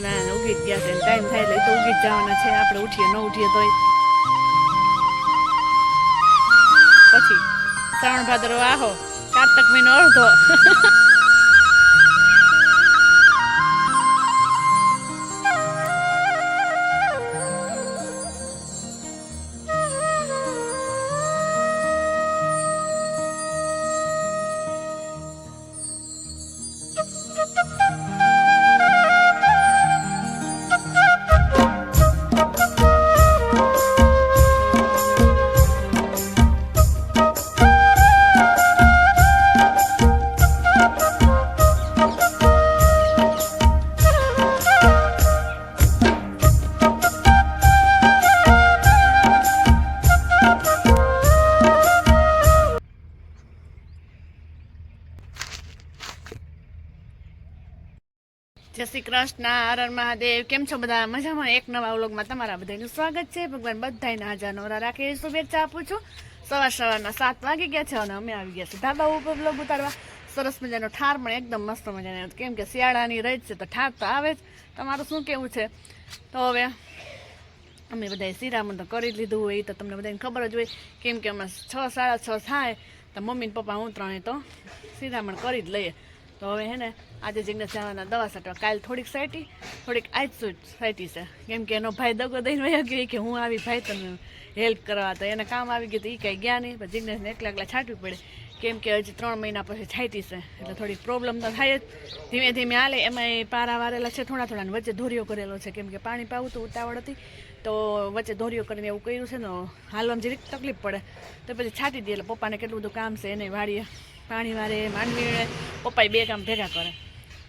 ના ઉગી ગયા છે ટાઈમ થાય એટલે તો ઉગી જવાના છે. આપણે ઉઠીએ, ન ઉઠીએ તોય. પછી શ્રાવણ ભાદરવો આહો. કારતક મહિનો અડધો. શ્રી કૃષ્ણ હર મહાદેવ, કેમ છો બધા? મજામાં? એક નવા વ્લોગમાં તમારા બધાનું સ્વાગત છે. ભગવાન બધાને હાજર નવરા રાખે શુભેચ્છા આપું છું. સવાર સવારના સાત વાગી ગયા છે અને અમે આવી ગયા છીએ ધાબા ઉપર વ્લોગ ઉતારવા. સરસ મજાનો ઠાર પણ એકદમ મસ્ત મજાનો કેમ કે શિયાળાની રહી છે તો ઠાર તો આવે જ. તમારું શું કેવું છે? તો હવે અમે બધાએ શિરામણ તો કરી લીધું હોય તો તમને બધાને ખબર જ હોય. કેમ કે અમે છ સાડા છ થાય. તો મમ્મી પપ્પા હું ત્રણે તો શિરામણ કરી જ લઈએ. તો હવે હે ને, આજે જિગ્નેશ જવાના દવા સાટવા કાલ થોડીક સાઈટી થોડીક આજ સાઈટી છે. કેમ કે એનો ભાઈ દગો દઈને વયો ગયો કે હું આવી ભાઈ તને હેલ્પ કરવા. તો એને કામ આવી ગયું તો એ કાંઈ ગયા નહીં. પણ જિગ્નેશને એકલા એકલા છાંટવી પડે. કેમ કે હજી ત્રણ મહિના પછી છાંટી છે. એટલે થોડીક પ્રોબ્લેમ તો થાય જ. ધીમે ધીમે હાલે એમાં પારા વારેલા છે, થોડા થોડા વચ્ચે ધોરીઓ કરેલો છે. કેમ કે પાણી પાવું તો ઉતાવળ હતી. તો વચ્ચે ધોરીઓ કરીને એવું કર્યું છે ને, હાલવામાં જરીક તકલીફ પડે. તો પછી છાંટી દે એટલે પપ્પાને કેટલું બધું કામ છે એને વાળીએ. પાણી વારે માંડવી પપ્પાએ બે કામ ભેગા કરે.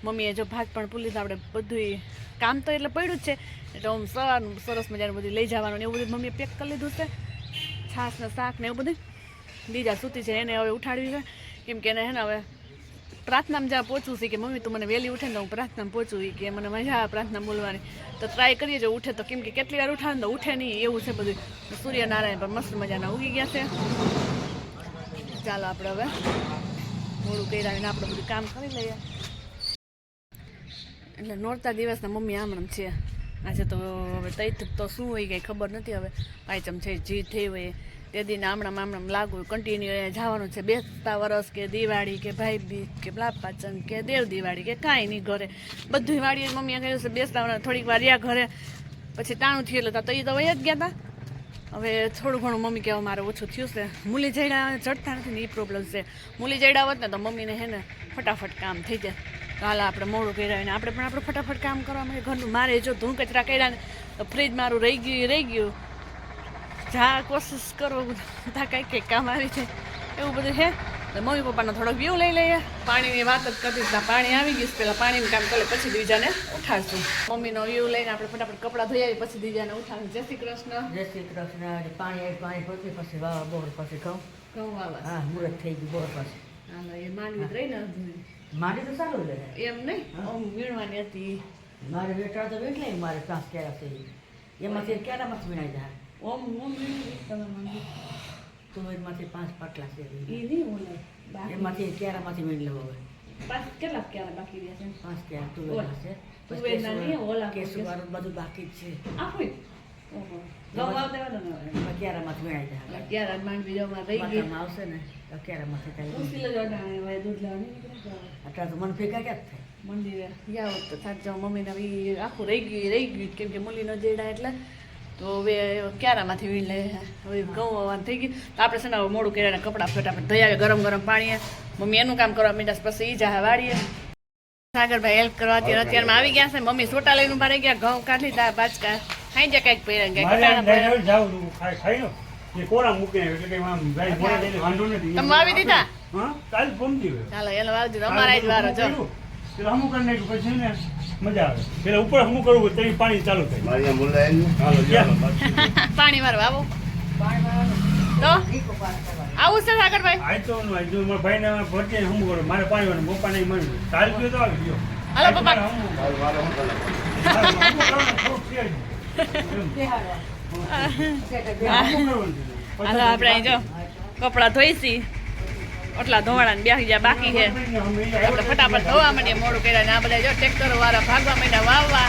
મમ્મીએ જો ભાત પણ પૂલી આપણે બધું કામ તો એટલે પડ્યું જ છે. એટલે આમ સવારનું સરસ મજાનું બધું લઈ જવાનું ને એવું બધું મમ્મીએ પેક કરી લીધું છે. છાશ ને શાક ને એવું બધું. બીજા સૂતી છે, એને હવે ઉઠાડવી છે. કેમ કે એને હે ને હવે પ્રાર્થનામાં જ્યાં પહોંચવું છે કે, મમ્મી, તું મને વહેલી ઉઠે ને તો હું પ્રાર્થનામાં પહોંચું કે મને મજા આવે પ્રાર્થના બોલવાની. તો ટ્રાય કરીએ જો ઉઠે તો. કેમ કે કેટલી વાર ઉઠાવે તો ઉઠે નહીં એવું છે બધું સૂર્યનારાયણ પણ મસ્ત મજાના ઉગી ગયા છે. ચાલો આપણે હવે મોડું કર્યા આપણે બધું કામ કરી લઈએ. એટલે નોરતા દિવસના મમ્મી આમણમ છે. આજે તો હવે તૈત તો શું હોય કંઈ ખબર નથી હવે. પાયચમ છે, જે થઈ હોય તે દિન આમણામ આમણામ લાગુ કન્ટિન્યુ જવાનું છે. બેસતા વરસ કે દિવાળી કે ભાઈ બીજ કે લાભ પાચન કે દેવ દિવાળી કે કાંઈ નહીં ઘરે. બધું વાળીએ મમ્મીએ કહ્યું છે, બેસતા વરસ થોડીક વાર રહ્યા ઘરે. પછી તાણું થયેલું હતા તો એ તો વહી જ ગયા હતા હવે થોડું ઘણું મમ્મી કહેવા મારે ઓછું થયું છે. મૂલી જઈડા ચડતા નથી ને એ પ્રોબ્લેમ છે. મૂલી જઈડા હોત ને તો મમ્મીને હે ને ફટાફટ કામ થઈ જાય. તો હાલ આપણે મોડું કર્યા ને આપણે પણ આપણે ફટાફટ કામ કરવા માટે ઘરનું મારે જો ધૂળ કચરા કર્યા ને તો ફ્રીજ મારું રહી ગયું રહી ગયું. જા, કોશિશ કરો બધા. કંઈક કંઈક કામ આવી છે એવું બધું છે મમ્મી પપ્પાનો થોડોક વ્યૂ લઈ લઈએ. પાણીની વાત જ કરતી હતા પાણી આવી ગયું છે પહેલાં પાણીનું કામ કરે પછી બીજાને ઉઠાડશું મમ્મીનો વ્યૂ લઈને આપણે ફટાફટ કપડાં ધોઈ આવી પછી બીજાને ઉઠાડશું જય શ્રી કૃષ્ણ. જય શ્રી કૃષ્ણ. પાણી પાણી પછી પછી વાવા બોર પછી ઘઉં. ઘઉં વાવા હા મુરત થઈ ગયું બોર પછી. હાલો એ માનવી રહી ને. મારી તો સારું લે એમ નહીં? વીણવાની હતી. મારે વેટા તો વેટ લઈ મારે પાંચ કેરા છે એમાંથી કેરામાંથી વીણાઈ જાય? ઓમ ઓમ વીણવી તમે માંગી તુવેરમાંથી પાંચ પાટલા છે. ઈ નહીં ઓલે એમાંથી કેરામાંથી મેળ લેવો હવે પાંચ કેટલા ક્યારે બાકી રહ્યા છે? પાંચ કેરા તુવેર છે. તુવેરના નહીં, ઓલા કેસુવાળું બધું બાકી જ છે. આખું? જાય ક્યારે માંડવી રહી ગયા આવશે ને મુશ્કેલ જ દૂધ અત્યારે તો મને ભેગા ક્યાં થાય? મંદિરે. ગયા હોત તો થાક જાઓ મમ્મીને આખું રહી ગયું રહી ગયું. કેમ કે મૂલીનો જેડા એટલે તો હવે ક્યારામાંથી વીણ લે હવે ઘઉં વાવવાનું થઈ ગયું. તો આપણે છે ને મોડું કર્યા કપડાં ફટાફટ ધોઈ આવે ગરમ ગરમ પાણીએ. મમ્મી એનું કામ કરવા મીઠા પછી ઈ જાહે વાળીએ. સાગરભાઈ હેલ્પ કરવા અત્યારે અત્યારમાં આવી ગયા છે. મમ્મી સોટા લઈને ઊભા રહી ગયા ઘઉં કાઢી લીધા બાચકા ખાઈ જાય કંઈક પહેર્યા કંઈક. તમે આવી દીધા. ચાલો એનો દીધો અમારા જ વારો જો. મજા આવે. પેલા ઉપર હું કરવું ત્યાં પાણી ચાલુ થાય. મારી હાલો ચાલો પાણી મારવા આવો. પાણી વાળવાનું તો? આવું છે સાગરભાઈ? આ તો મારા ભાઈને ભરતી હું કરું? મારે પાણી વાળું પપ્પાને ઈ મળ્યું કાલ ગયો તો આવી ગયો હાલો પપ્પા. મારે. મારું મારે મારે. હાલો આપણે જો કપડાં ધોઈશી. એટલા ધોવાળા ને બેસી ગયા બાકી છે. આપણે ફટાફટ ધોવા માંડીએ મોડું કર્યા ને આ બધા જો ટ્રેક્ટર વાળા ભાગવા માંડ્યા વાવવા.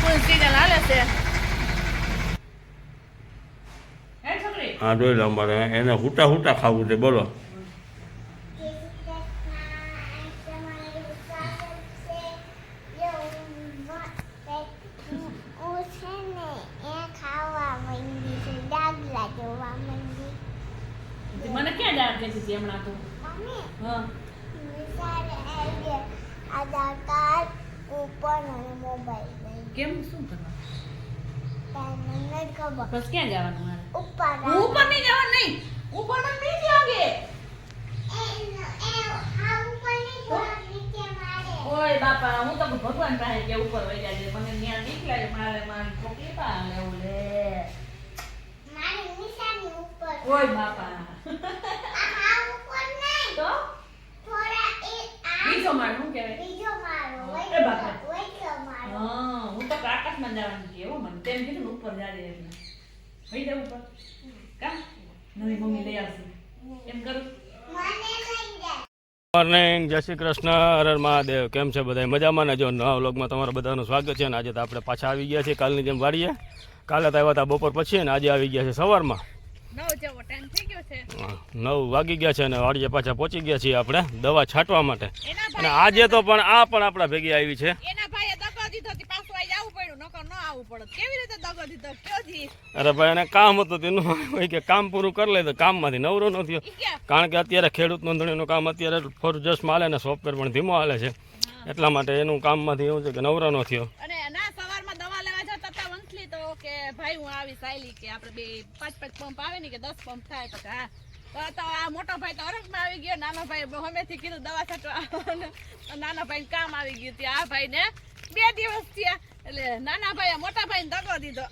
ફૂલ સિરિયલ હાલે છે. હા જોઈ લો અમારે. એને હુટા હુટા ખાવું છે બોલો. મને ક્યાં યાદ કહેતી હતી હમણાં તું હા આધાર કાર્ડ કૂપન અને મોબાઈલ નહીં કેમ શું કરવા તને નથી ખબર બસ ક્યાં જવાનું મારે? ઉપર ઉપર નહીં જવાનું નહીં. ઉપર મને નહીં જાગે. ઓય બાપા હું તો ભગવાન પાસે કે ઉપર વઈ જાય મને ત્યાં લાગે મારે મારી છોકરી પાસે લેવું લે. ઓય બાપા. તો? બીજો માળ શું કહેવાય? એ બાપા. હા હું તો જવાનું એવું મને તેમ કીધું ઉપર જાજે એટલે. વઈ જાવ ઉપર. કા? નવી મમ્મી લઈ આવશે. એમ કરું. મોર્નિંગ જય શ્રી કૃષ્ણ હર મહાદેવ. કેમ છે બધા મજામાં ને જો નવા વ્લોગમાં તમારા બધાનું સ્વાગત છે અને આજે તો આપણે પાછા આવી ગયા છીએ કાલની જેમ વાડીએ. કાલે તો આવ્યા હતા બપોર પછી અને આજે આવી ગયા છે સવારમાં. નવ જેવો ટાઈમ થઈ ગયો છે. હા, નવ વાગી ગયા છે અને વાડીએ પાછા પહોંચી ગયા છીએ આપણે દવા છાંટવા માટે. અને આજે તો પણ આ પણ આપણા ભેગી આવી છે એના ભાઈએ દગો દીધો હતી પાછું આઈ જવું પડ્યું નકર ન આવવું પડત કેવી રીતે દગો દીધો? કયો જી અરે ભાઈ એને કામ હતું તેનું હોય કે કામ પૂરું કરી લે તો કામમાંથી નવરો ન થયો. કારણ કે અત્યારે ખેડૂત નોંધણીનું કામ અત્યારે ફોરજસ્ટમાં હાલે ને સોફ્ટવેર પણ ધીમો હાલે છે. એટલા માટે એનું કામમાંથી એવું છે કે નવરો ન થયો. અને ના સવારમાં દવા લેવા જતા હતા વંથલી તો કે ભાઈ હું આવી સાયલી કે આપણે બે પાંચ પાંચ પંપ આવે ને કે દસ પંપ થાય તો હા. તો આ મોટો ભાઈ તો અરગમાં આવી ગયો. નાનો ભાઈ હમેથી કીધું દવા છાંટવા નાના ભાઈ કામ આવી ગયું ત્યાં. આ ભાઈ ને બે દિવસ થયા. એટલે નાના ભાઈએ મોટા ભાઈ દગો દીધો.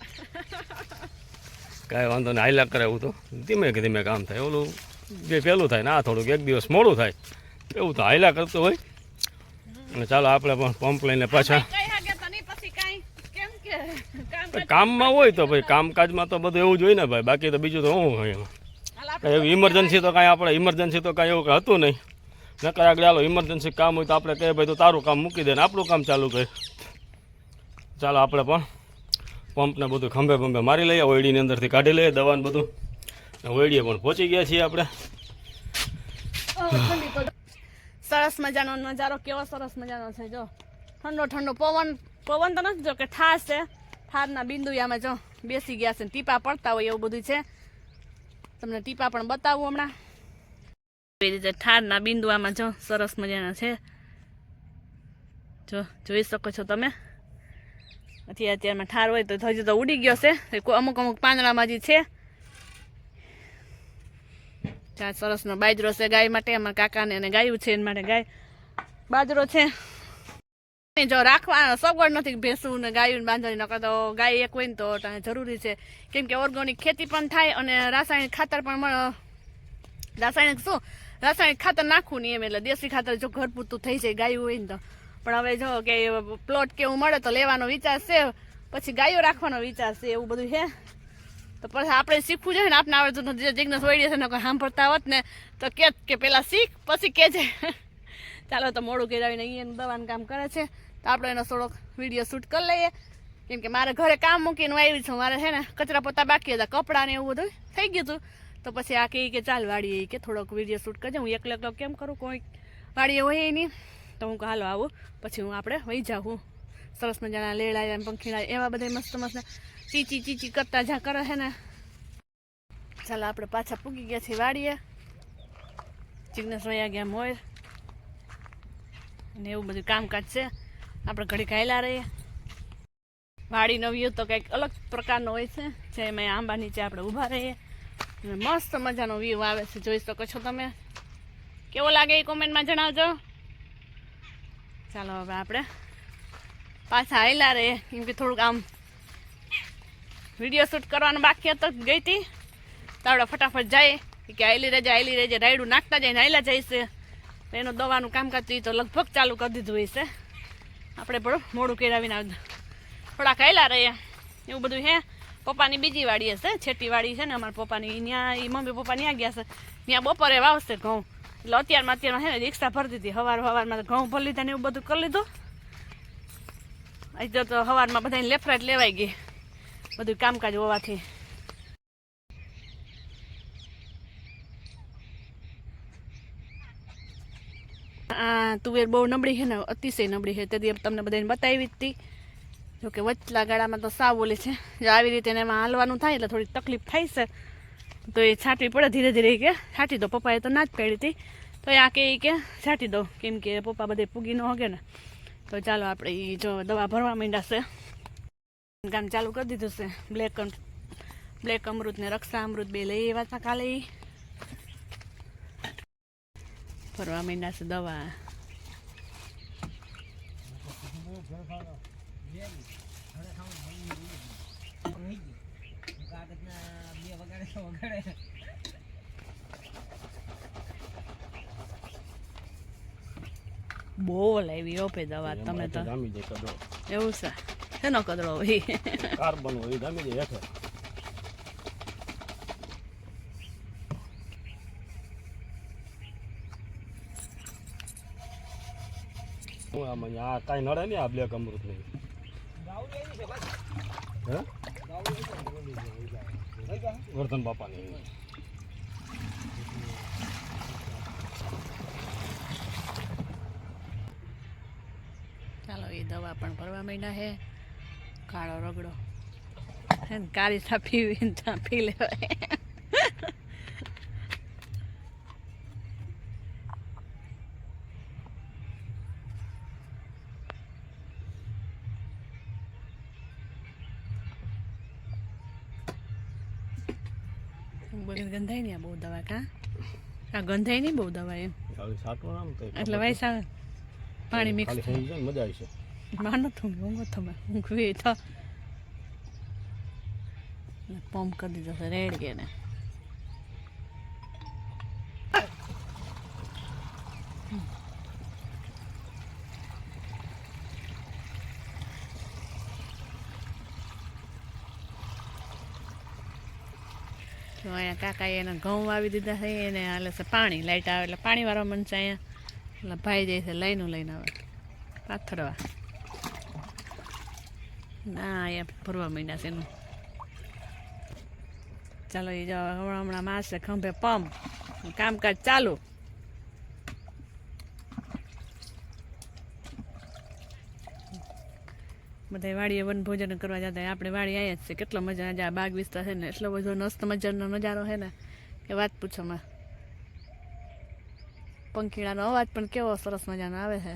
કાંઈ વાંધો નહીં હાઈલાક કરે એવું તો. ધીમે ધીમે કામ થાય. ઓલું જે પહેલું થાય ને આ થોડુંક એક દિવસ મોડું થાય. એવું તો હાઈલા કરતું હોય. અને ચાલો આપણે પણ પંપ લઈને પાછા. કામમાં હોય તો ભાઈ કામકાજમાં તો બધું એવું જ હોય ને ભાઈ. બાકી તો બીજું તો શું હોય એમાં. ઇમરજન્સી તો કાંઈ આપણે ઇમરજન્સી તો કાંઈ એવું હતું નહીં. નકર આગળ ચાલો ઇમરજન્સી કામ હોય તો આપણે કહે, ભાઈ, તો તારું કામ મૂકી દે ને આપણું કામ ચાલુ કરે. ચાલો, આપણે પણ પંપને બધું ખંભે ખંભે મારી લઈએ, ઓયડીની અંદરથી કાઢી લઈએ દવાને બધું. ઓયડીએ પણ પહોંચી ગયા છીએ આપણે. સરસ મજાનો નજારો, કેવો સરસ મજાનો છે, જો. ઠંડો ઠંડો પવન પવન તો નથી જો કે ઠાર છે. ઠારના આમાં જો બેસી ગયા છે ટીપા પડતા હોય એવું બધું છે. તમને ટીપા પણ બતાવું હમણાં. એવી રીતે ઠારના બિંદુઆમાં જો સરસ મજાના છે. જો જોઈ શકો છો તમે. અત્યારે અત્યારમાં ઠાર હોય તો હજી તો ઉડી ગયો છે. એ અમુક અમુક પાંદડામાં હજી છે. ત્યાં સરસનો બાજરો છે ગાય માટે અમારા કાકાને અને ગાયું છે, એના માટે ગાય બાજરો છે. જો રાખવા સગવડ નથી, ભેંસું ને ગાયું બાંધવાની નકર તો ગાય એક હોય ને તો જરૂરી છે. કેમ કે ઓર્ગોનિક ખેતી પણ થાય અને રાસાયણિક ખાતર પણ રાસાયણિક શું? રાસાયણિક ખાતર નાખવું નહીં એમ એટલે દેશી ખાતર જો ઘર પૂરતું થઈ જાય, ગાયું હોય ને તો. પણ હવે જો કે પ્લોટ કેવું મળે તો લેવાનો વિચાર છે. પછી ગાયો રાખવાનો વિચાર છે, એવું બધું છે તો પછી આપણે શીખવું જોઈએ ને આપણે આવડતું નથી. જિજ્ઞાસ વળી છે ને સાંભળતા હોત ને, તો કે પેલા શીખ, પછી કહેજે ચાલો તો મોડું કરાવીને અહીંયા દવાનું કામ કરે છે. તો આપણે એનો થોડોક વીડિયો શૂટ કરી લઈએ. કેમ કે મારે ઘરે કામ મૂકીને આવી છું. મારે છે ને કચરા પોતા બાકી હતા, કપડાં ને એવું બધું થઈ ગયું હતું. તો પછી આ કહે કે ચાલ વાડીએ કે થોડોક વીડિયો શૂટ કરજે. હું એકલો એકલો કેમ કરું? કોઈ વાડીએ હોય નહીં. તો હું હાલો આવું. પછી હું આપણે વહી જાઉં સરસ મજાના લેળા પંખીડા એવા બધા મસ્ત મસ્ત ચીચી ચીચી કરતા જ્યાં કરે છે ને. ચાલો આપણે પાછા પૂગી ગયા છીએ વાડીએ. જિજ્ઞેસ વયા ગયા મોર. ને એવું બધું કામકાજ છે. આપણે ઘડી ખાયેલા રહીએ. વાડીનો વ્યૂ તો કંઈક અલગ પ્રકારનો હોય છે. જે એમાં આંબા નીચે આપણે ઊભા રહીએ. અને મસ્ત મજાનો વ્યૂ આવે છે. જોઈ શકો છો તમે. કેવો લાગે એ કોમેન્ટમાં જણાવજો. ચાલો હવે આપણે પાછા આવેલા રહીએ. કેમ કે થોડુંક આમ વીડિયો શૂટ કરવાનું બાકી હતો ગઈ હતી. તો આપણે ફટાફટ જાય કે આયલી રહેજે આયલી રહેજે. રાયડું નાખતા જાય ને આયલા જાય છે. એનું દવાનું કામકાજ તો લગભગ ચાલુ કરી દીધું હોય છે આપણે પણ મોડું કરાવીને આવ થોડાક ખાયેલા રહ્યા એવું બધું હે. પપ્પાની બીજી વાડી હશે, છેટી વાડી છે ને અમારા પપ્પાની. ત્યાં એ મમ્મી પપ્પા ત્યાં ગયા છે. ત્યાં બપોરે વાવશે ઘઉં. એટલે અત્યારમાં અત્યારમાં છે ને રિક્ષા ભરી દીધી. સવાર સવારમાં ઘઉં ભરી લીધા ને એવું બધું કરી લીધું. આજે તો સવારમાં બધાને લેફરાટ લેવાઈ ગઈ. બધું કામકાજ હોવાથી. આ તુવેર બહુ નબળી છે ને, અતિશય નબળી છે. તેથી તમને બધાને બતાવી જ હતી. જોકે વચલા ગાળામાં તો સાવ ઓલી છે. જો આવી રીતે એમાં હાલવાનું થાય એટલે થોડીક તકલીફ થાય છે. તો એ છાંટવી પડે ધીરે ધીરે કે. છાંટી દો, પપ્પાએ તો ના જ પાડી હતી. તો આ કે કે, છાંટી દો. કેમ કે પપ્પા બધે પૂગી ન હોગે ને. તો ચાલો આપણે એ જો દવા ભરવા માંડ્યા છે. કામ ચાલુ કરી દીધું છે. બ્લેક બ્લેક અમૃત ને રક્ષા અમૃત બે લઈ એ હતા કાલે ઈ. મહિના માંડ્યા છે દવા બહુ લાવી ઓપે દવા તમે તો એવું છે એનો કદડો હોય કાર્બન હોય ધામી જાય આમાં આ કાંઈ નડે નહીં આ બ્લેક અમૃત નહીં વર્ધન બાપાની. ચાલો, એ દવા પણ ભરવા માંડ્યા હે. કાળો રગડો. કાળી ચા પીવી ચા પી લેવાય. બગર ગંધાય નહીં આ બહુ દવા કા? આ ગંધાય નહીં બહુ દવા એમ. એટલે ભાઈ વૈસા પાણી મિક્સ મજા આવશે. માનો તું ઊંઘો તમે ઊંઘવી તો. પંપ કરી દીધો રેડ ગયા ને. કાકાએ એને ઘઉં વાવી દીધા છે, એને હાલે છે પાણી લાઇટ આવે એટલે પાણી વાળો મન છે અહીંયા. એટલે ભાઈ જાય છે લઈને લઈને આવે. પાથરવા. ના, અહીંયા ભરવા મહિના છે એનું. ચાલો, એ જો હમણાં હમણાં માસે ખંભે પંપ. કામકાજ ચાલુ. બધા વાડીએ વનભોજન કરવા જતા. આપણે વાડી આવ્યા જ કેટલો મજા આજે આ બાગ વિસ્તાર છે ને. એટલો બધો મસ્ત મજાનો નજારો છે ને. કે વાત પૂછોમાં. પંખીડાનો અવાજ પણ કેવો સરસ મજાનો આવે છે.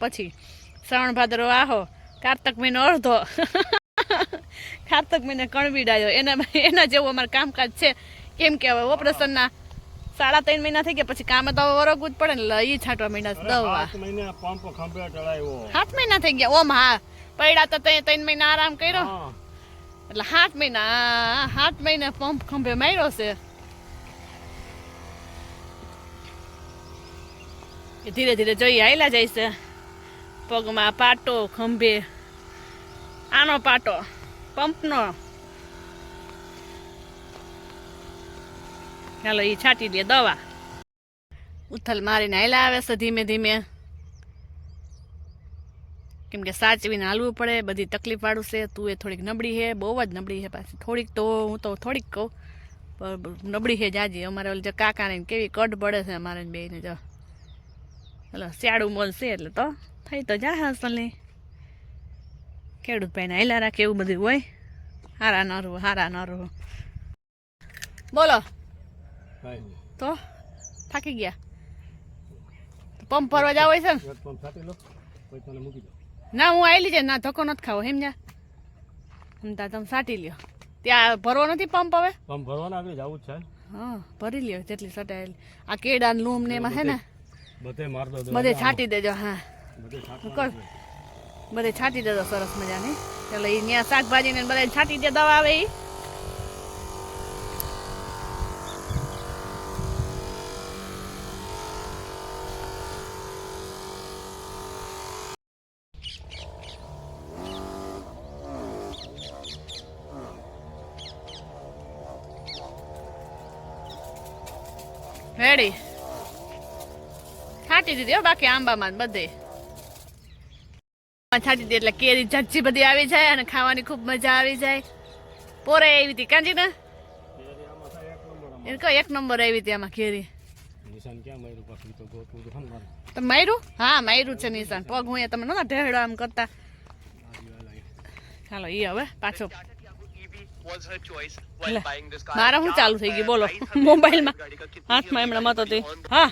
પછી શ્રાવણ ભાદરો આહો. કાર્તક મહિનો અડધો. કાર્તક મહિને કણબીડાયો. એના એના જેવું અમારે કામકાજ છે. કેમ કે હવે ઓપરેશનના સાડા ત્રણ મહિના થઈ ગયા પછી કામે તો વરગવું જ પડે ને લઈ છાંટવા મહિના દવા. પંપ ખંભે ચડાવ્યો. સાત મહિના થઈ ગયા ઓમ હા પડ્યા તો તઈ ત્રણ મહિના આરામ કર્યો. એટલે સાત મહિના સાત મહિના પંપ ખંભે માર્યો છે. ધીરે ધીરે જોઈએ આયલા જાય છે. પગમાં પાટો ખંભે આનો પાટો પંપનો. ચાલો એ છાંટી દે દવા. ઉથલ મારીને હાલ્યા આવે છે ધીમે ધીમે. કેમ કે સાચવીને હાલવું પડે, બધી તકલીફ વાળું છે, તું એ થોડીક નબળી છે, બહુ જ નબળી છે પાછી. થોડીક તો હું તો થોડીક કહું નબળી છે જાજી. અમારે ઓલી જે કાકાને કેવી કડ પડે છે અમારે બેને જો. હલો, શિયાળું મોલ છે એટલે તો થઈ તો જા અસલની ખેડૂત ભાઈને હાલ્યા રાખે એવું બધું હોય. હારા ન નરું હારા ન નરું બોલો. તો થાકી ગયા. પંપ ભરવા જાવ છે ને? પંપ છાંટી લો પછી તને મૂકી દો ના હું આવેલી છે ના ધક્કો નથી ખાવો સમજ્યા સમતા તમે સાટી લ્યો. ત્યાં ભરવો નથી પંપ હવે? પંપ ભરવાનો આગળ જવું જ છે. હા ભરી લ્યો જેટલી સટાયેલી. આ કેડા ને લૂમ ને એમાં છે ને? બધે માર દો બધે છાંટી દેજો હા. બધે છાંટી દેજો સરસ મજાની. એટલે એ ત્યાં શાકભાજી ને બધા છાંટી દે દવા આવે એ રેડી. છાંટી દીધી હો બાકી આંબામાં બધે. છાંટી દીધી એટલે કેરી ઝાજી બધી આવી જાય અને ખાવાની ખૂબ મજા આવી જાય. પોરે આવી હતી કાંજી ને? એ કહો એક નંબર આવી હતી આમાં કેરી. તમે માર્યું હા માર્યું છે નિશાન. પગ હું તમે નતા ઢેડો આમ કરતા. ચાલો ઈ હવે પાછો. મારે શું ચાલુ થઈ ગયું બોલો. મોબાઈલમાં. હાથમાં એમણે મત હતી. હા.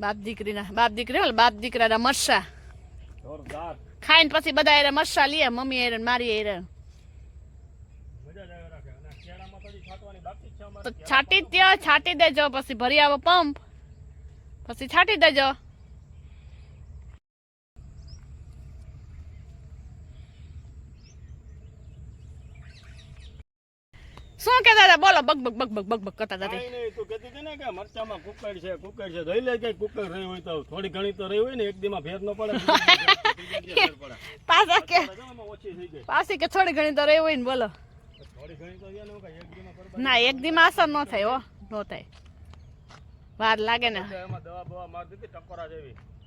બાપ દીકરીના બાપ દીકરી બાપ દીકરાના મરસા ખાઈને પછી બધા એરે મરસા લે મમ્મી એરે મારી એરે તો. તો છાંટી દ્યો છાંટી દેજો પછી ભરી આવો પંપ પછી છાંટી દેજો. શું કે હતા? બોલો બગ બગ બગ બગ બગ બગ કરતા હતા તું. કહેતી હતી ને કે મરચામાં કુકર છે કુકર છે. ધોઈ લે કે કુકર રહી હોય તો. થોડી ઘણી તો રહી હોય ને એક દીમાં ફેર ન પડે. પાછા કે પાછી કે થોડી ઘણી તો રહી હોય ને બોલો. થોડી ઘણી તો યાર કે એક દીમાં ના એક દીમાં અસર ન થાય હો ન થાય. વાર લાગે ને.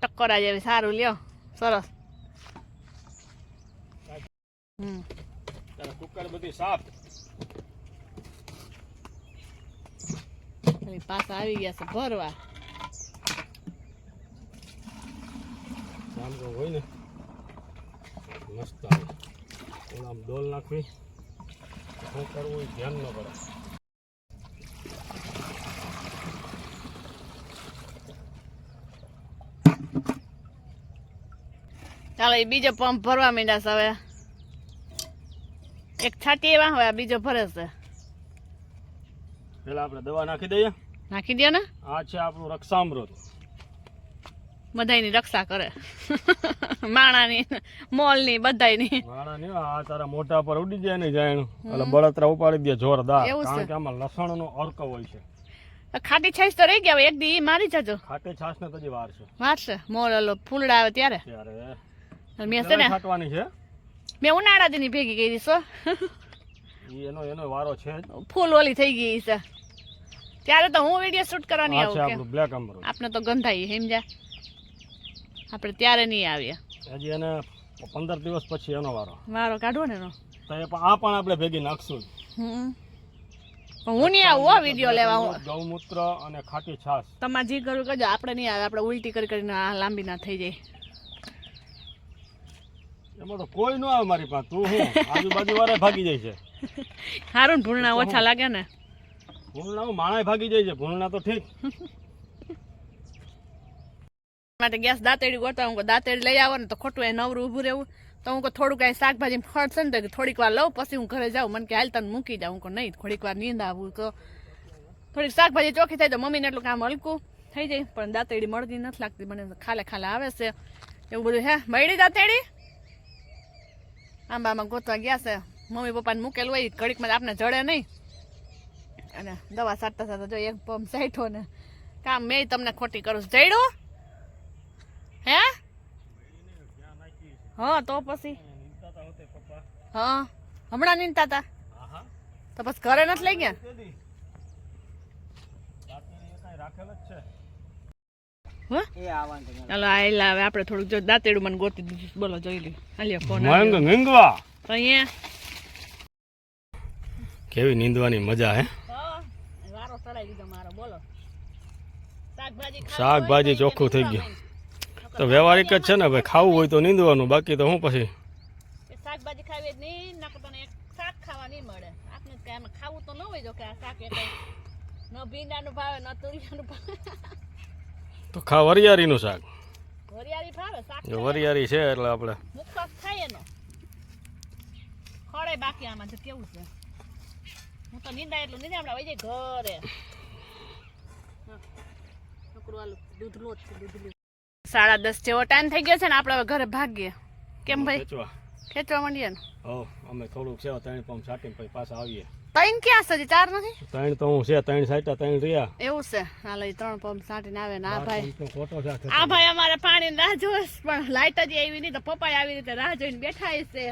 ટકોરા જેવી. સારું લ્યો. સરસ. કુકર બધી સાફ. પાછા આવી ગયા છે ભરવા. હોય ને. મસ્ત આવે. આમ ડોલ નાખવી. શું કરવું ધ્યાન ન પડે ચાલો એ બીજો પંપ ભરવા માંડ્યા છે હવે. એક છાટી એવા હોય બીજો ભરે છે. પેલા આપણે દવા નાખી દઈએ. નાખી દો ને. આ છે આપણું રક્ષામૃત. બધાની રક્ષા કરે. માણાની મોલની બધાની માણાની આ તારા મોઢા પર ઉડી જાય ને જાયણું એટલે બળતરા ઉપાડી દે જોરદાર. છે? કારણ કે આમાં લસણ નો અર્ક હોય છે. ખાટી છાશ તો રહી ગયા એક દી મારી જજો. ખાટી છાશ ને તજી વાર છે. વારશે મોલ ઓલો ફૂલડા આવે ત્યારે. ત્યારે મેં છે ને છાંટવાની છે. મેં ઉનાળા દીની ભેગી કરી છો. એનો એનો વારો છે ફૂલ ઓલી થઈ ગઈ છે. ત્યારે તો હું વીડિયો શૂટ કરવાની આવું આપણું બ્લેક અમૃત. આપણે તો ગંધાઈ સમજ્યા? આપણે ત્યારે નહીં આવ્યા હજી એને પંદર દિવસ પછી એનો વારો. વારો કાઢવો ને એનો. તો આ પણ આપણે ભેગી નાખશું હમ. હું નહીં આવું હો વીડિયો લેવા હું. ગૌમૂત્ર અને ખાટી છાશ. તમારે જે કરવું કરજો. આપણે નહીં આવે આપણે ઉલટી કરી કરીને લાંબી ના થઈ જાય. એમાં તો કોઈ ન આવે મારી પાસે. તું હું? આજુબાજુ વાળા ભાગી જાય છે. સારું ને ભૂલના ઓછા લાગે ને. ભૂલના હું માણાય ભાગી જાય છે. ભૂલના તો ઠીક. માટે ગેસ દાંતેડી ગોતવા હું દાંતેડી લઈ આવો ને તો ખોટું એ નવરું ઊભું રહેવું. તો હું થોડુંક કાંઈ શાકભાજી ખર્ચશે ને તો થોડીક વાર લઉં પછી હું ઘરે જાઉં. મને કે હાલ તને મૂકી જાઉં કહું નહીં થોડીક વાર નીંદ આવું. તો થોડીક શાકભાજી ચોખ્ખી થાય તો મમ્મીને એટલું કામ હલકું થઈ જાય પણ દાંતેડી મળતી નથી લાગતી મને ખાલે ખાલે આવે છે. એવું બધું હે? મળી દાંતેડી? આંબામાં ગોતવા ગયા છે. મમ્મી પપ્પાને મૂકેલું હોય ઘડીકમાં આપને જડે નહીં. અને દવા સાટતા સાટતા જો એક પંપ સાઈઠો ને કામ મેં તમને ખોટી કરું છું. જઈડું હે? હા તો પછી. હા હમણાં નીંદતા હતા તો પછી ઘરે નથી લઈ ગયા રાખેલ જ છે હો? ચાલો આયલા હવે આપણે થોડુંક જો દાંતેડું મને ગોતી દીધું બોલો જોઈ લ્યો. હાલ્યો ફોન અહીંયા. કેવી નીંદવાની મજા હે? વારો સરાઈ દીધો મારો બોલો. શાકભાજી શાકભાજી ચોખ્ખું થઈ ગયું. તો વ્યવહારિક જ છે ને ભાઈ ખાવું હોય તો નીંદવાનું બાકી તો હું પછી? શાકભાજી ખાવી જ નહીં નકર તને એક શાક ખાવા નહીં મળે. આપણે કઈ ખાવું તો ન હોય જો કે આ શાક એટલે ન ભીંડાનું ભાવે ન તુરિયાનું ભાવે. તો ખા વરિયાળીનું શાક. વરિયાળી ભાવે શાક વરિયારી છે એટલે આપણે ખડે બાકી આમાં છે કેવું છે? હું તો નિંદા એટલું નિંદા આપણે વહી જાય ઘરે. સાડા દસ જેવો ટાઈમ થઈ ગયો છે ને આપણે ઘરે ભાગીએ. કેમ ભાઈ? ખેંચવા. માંડીએ ને? હો અમે થોડુંક છે ત્રણ પંપ પછી પાછા આવીએ. ત્રણ ક્યાં છે ચાર નથી? ત્રણ તો હું છે ત્રણ સાઈટા ત્રણ રહ્યા. એવું છે? હાલ એ ત્રણ પંપ સાટીને આવે ને આ ભાઈ. આ ભાઈ અમારે પાણી રાહ જોવે પણ લાઈટ જ આવી નહીં તો પપ્પા આવી રીતે રાહ જોઈને બેઠા છે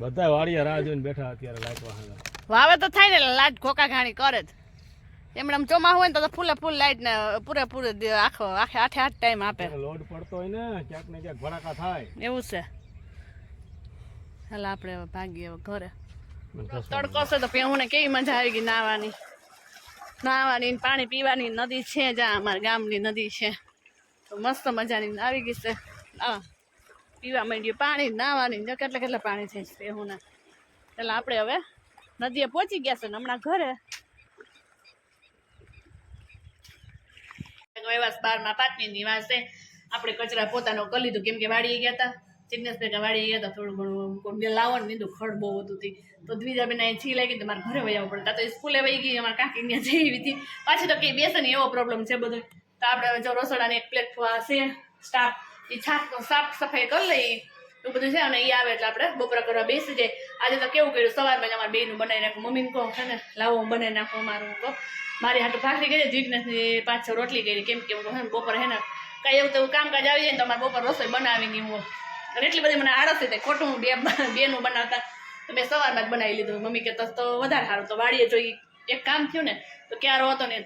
બધા વાડિયા રાહ જોઈને બેઠા અત્યારે લાઈટ વાહન વાવે તો થાય ને લાટ લાઈટ ઘોકા ઘાણી કરે જ. એમણે ચોમા હોય ને તો ફૂલે ફૂલ લાઈટ ને પૂરેપૂરે આખો આખે આઠે આઠ ટાઈમ આપે. લોડ પડતો હોય ને ક્યાંક ને ક્યાંક ભડાકા થાય. એવું છે. હાલ આપણે ભાગીએ ઘરે. તડકો છે તો ને કેવી મજા આવી ગઈ નાવાની નાવાની પાણી પીવાની નદી છે જ્યાં અમારા ગામની નદી છે. તો મસ્ત મજાની આવી ગઈ છે. હા પીવા માંડ્યું પાણી નાવાની કેટલા કેટલા પાણી છે પેહું ને એટલે આપણે હવે નદીએ પહોંચી ગયા છે ને હમણાં ઘરે. એવા બારમાં પાંચમી વાત આપણે કચરા પોતાનો કરી લીધું. કેમ કે વાળી ગયા હતા. ચિગ્નેશ ભેગા વાળી ગયા હતા થોડું ઘણું કોઈ લાવો ને લીધું ખડ બહુ હતું હતી તો દ્વિજા બેન અહીં છી લાગી તો મારે ઘરે વહી આવવું પડતા. તો સ્કૂલે વહી ગઈ, અમારા કાકી ત્યાં જઈ હતી પાછી તો કંઈ બેસે ને એવો પ્રોબ્લેમ છે બધો. તો આપણે જો રસોડાની એક પ્લેટ છે સ્ટાફ એ છાપ, સાફ સફાઈ કરી લઈએ. એવું બધું છે અને એ આવે એટલે આપણે બપોરા કરવા બેસી જાય. આજે તો કેવું કર્યું, સવારમાં જ અમારે બેનું બનાવી નાખું મમ્મીને કહો છે ને, લાવો બનાવી નાખું અમારું. કહો, મારી હાટું ભાખરી કરી, જીગ્નેશની પાંચ છ રોટલી કરી. કેમ કે હું બપોરે, હે ને, કાંઈ એવું તો કામકાજ આવી જાય ને તો અમારે બપોર રસોઈ બનાવી નહીં હું અને એટલી બધી મને આળસ હતી. ખોટું બે બેનું બનાવતા. તો મેં સવારમાં જ બનાવી લીધું. મમ્મી કે તો વધારે સારું. તો વાડીએ જોઈ એક કામ થયું ને, તો ક્યારો હતો ને,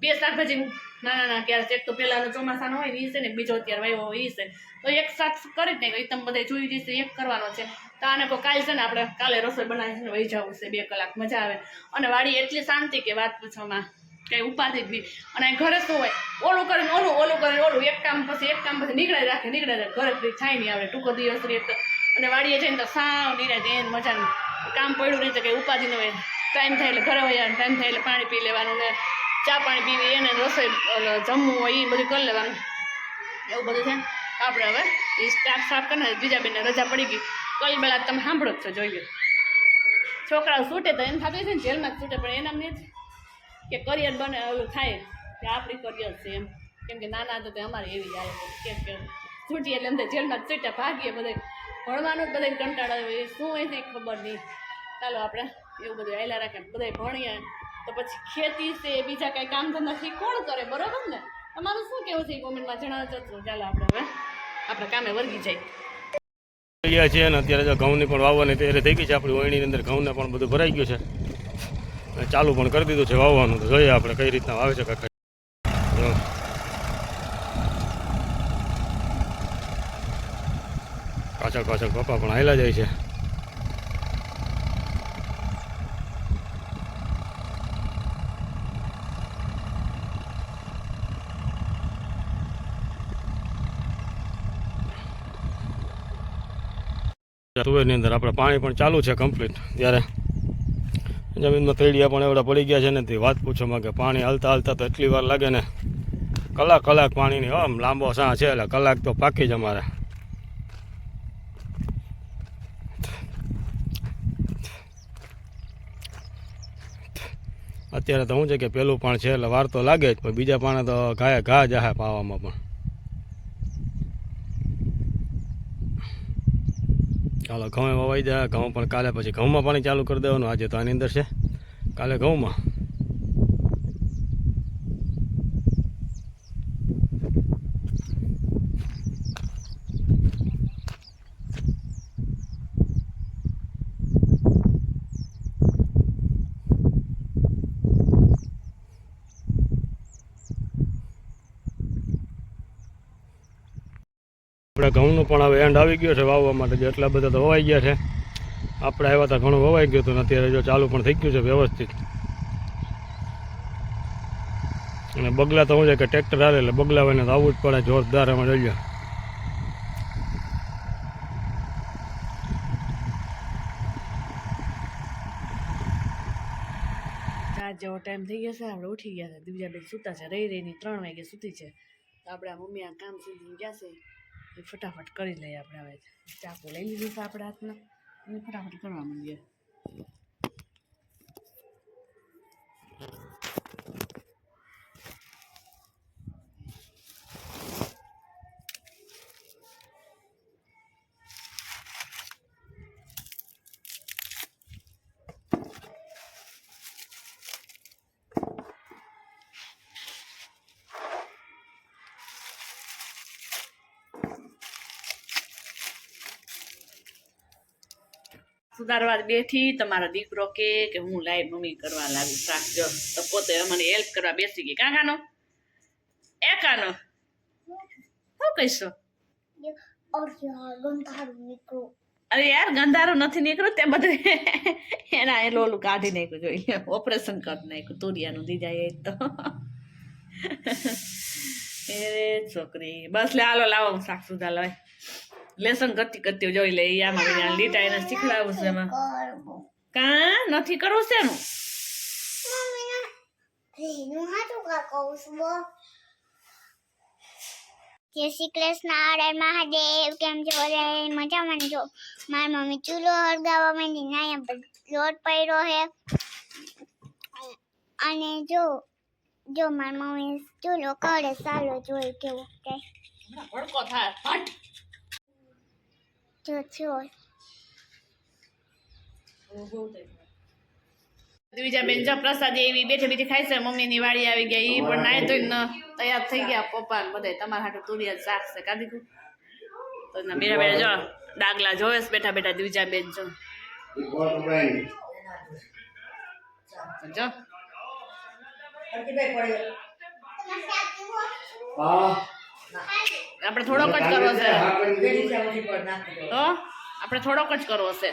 બે શાકભાજી નાના નાના ક્યારે એક તો પહેલાંનો ચોમાસાનો હોય ને એ છે ને, બીજો અત્યારે વાયો એ છે. તો એક શાક કરી જ નહીં તમે બધા જોઈ જશે એક કરવાનો છે. તો આને કોઈ કાલ છે ને, આપણે કાલે રસોઈ બનાવીને વહી જવું છે, બે કલાક મજા આવે. અને વાડી એટલી શાંતિ કે વાત પૂછવામાં કંઈ ઉપાધિ જ નહીં. અને ઘરે શું હોય? ઓલું કરીને ઓલું ઓલું કરીને ઓલું. એક કામ પછી, એક કામ પછી નીકળે રાખે નીકળે રાખે. ઘરે થાય નહીં આવે ટૂંકો દિવસ રહે તો. અને વાડીએ જઈને તો સાવ નિરાજ એને મજાનું કામ પડ્યું નહીં તો કંઈ ઉપાધિ ન હોય. ટાઈમ થાય એટલે ઘરે હોય ટાઈમ થાય એટલે પાણી પી લેવાનું ને ચા પાણી પીવી, એને રસોઈ જમવું હોય એ બધું કરી લેવાનું. એવું બધું છે. આપણે હવે એ સ્ટાફ સાફ કરીને બીજા બેનને રજા પડી ગઈ. કલ બેલા તમે સાંભળો જ છો જોઈએ છોકરાઓ છૂટે તો એમ થતું છે ને, જેલમાં જ છૂટે પણ એના નહીં કે કરિયર બને થાય. કે આપણી કરિયર છે એમ. કેમ કે નાના હતા તો અમારે એવી આવે કેમ કે છૂટી એટલે અમને જેલમાં જ ભાગીએ બધે ભણવાનું જ બધાને કંટાળો આવે. એ શું હોય છે ખબર નહીં. ચાલો આપણે એવું બધું આયલા રાખે બધા ભણીએ. તો પછી ખેતી છે, બીજા કાંઈ કામ ધંધા છે કોણ કરે? બરાબર ને? તમારું શું કેવું છે કોમેન્ટમાં જણાવજો ચાલો આપણે હવે આપણે કામે વર્ગી જાય. છે અને અત્યારે જો ઘઉંની પણ વાવવાની તૈયારી થઈ ગઈ છે. આપણી ઓયણીની અંદર ઘઉંને પણ બધું ભરાઈ ગયું છે. ચાલુ પણ કરી દીધું છે, વાવવાનું તો જોઈએ આપણે કઈ રીતના વાવે છે કાકા પાછળ પાછળ પપ્પા પણ આવેલા જાય છે. તુવેરની અંદર આપણે પાણી પણ ચાલુ છે કમ્પ્લીટ ત્યારે જમીનમાં તેડિયા પણ એવડા પડી ગયા છે ને તે વાત પૂછોમાં કે પાણી હાલતા હાલતા તો એટલી વાર લાગે ને. કલાક કલાક પાણીની આમ લાંબો સાં છે એટલે કલાક તો પાકી જ અમારે. અત્યારે તો શું છે કે પેલું પણ છે એટલે વાર તો લાગે જ, પણ બીજા પાણી તો ઘાએ ઘા જાહે પાવામાં પણ. ચાલો ઘઉં વવાઈ જાય, ઘઉં પણ કાલે પછી ઘઉંમાં પાણી ચાલુ કરી દેવાનું. આજે તો આની અંદર છે. કાલે ઘઉંમાં. ઘઉંનું પણ હવે એન્ડ આવી ગયો છે વાવવા માટે એટલા બધા તો વવાઈ ગયા છે. આપણે આવ્યા હતા, ઘણું વવાઈ ગયું હતું અત્યારે જો ચાલુ પણ થઈ ગયું છે વ્યવસ્થિત. અને બગલા તો શું છે કે ટ્રેક્ટર હાલે એટલે બગલા હોય તો આવવું જ પડે, જોરદાર એમાં જોઈએ જેવો ટાઈમ થઈ ગયો છે, આપણે ઉઠી ગયા છે. બીજા બેન સૂતા છે, રહી રહીને ત્રણ વાગે સૂતી છે. તો આપણે મમ્મી આ કામ સુધી ગયા છે. એ ફટાફટ કરી લઈએ આપણે હવે. ચાકુ લઈ લીધું છે આપણે હાથમાં. અને ફટાફટ કરવા માંડીએ. સુધારવા બેઠી, તમારા દીકરો કે કે હું લાઈ મમ્મી કરવા લાગુ. શાક જો. તો પોતે મને હેલ્પ કરવા બેસી ગઈ. કાકાનો? એ કાનો શું કહીશો? અરે યાર, ગંધારો નથી નીકળ્યું તે બધું. એના એ લોલું કાઢી નાખ્યું જોઈએ ઓપરેશન કરી નાખ્યું. તુરિયાનું દીજા એ તો. એ છોકરી. બસ લે, હાલો, લાવો શાક સુધા લાય લેસન કરતી કરતી જોઈ લે આમાં વિના લીટા એને શીખડાવું છે એમાં કા નથી કરવું છે જય શ્રી કૃષ્ણ હરે મહાદેવ કેમ મજામાં ને મારી મમ્મી ચૂલો હળગાવવા માંડી ને લોટ પડ્યો હે અને જો જો મારી મમ્મી ચૂલો કરે ચાલો જોઈ કેવું કે થાય બીજા બેન જો પ્રસાદી એવી બેઠી બેઠી ખાઈ છે મમ્મીની વાડી આવી ગયા એ પણ નાય તો તૈયાર થઈ ગયા પપ્પા ને બધા તમારા હાટું તુરિયા શાક છે કાઢી દઉં તો ના બેઠા બેઠા જો ડાગલા જોવે છે બેઠા બેઠા દ્વિજા બેન જો. જો પડ્યો. આપણે થોડોક જ કરવો છે. તો આપણે થોડોક જ કરવો છે.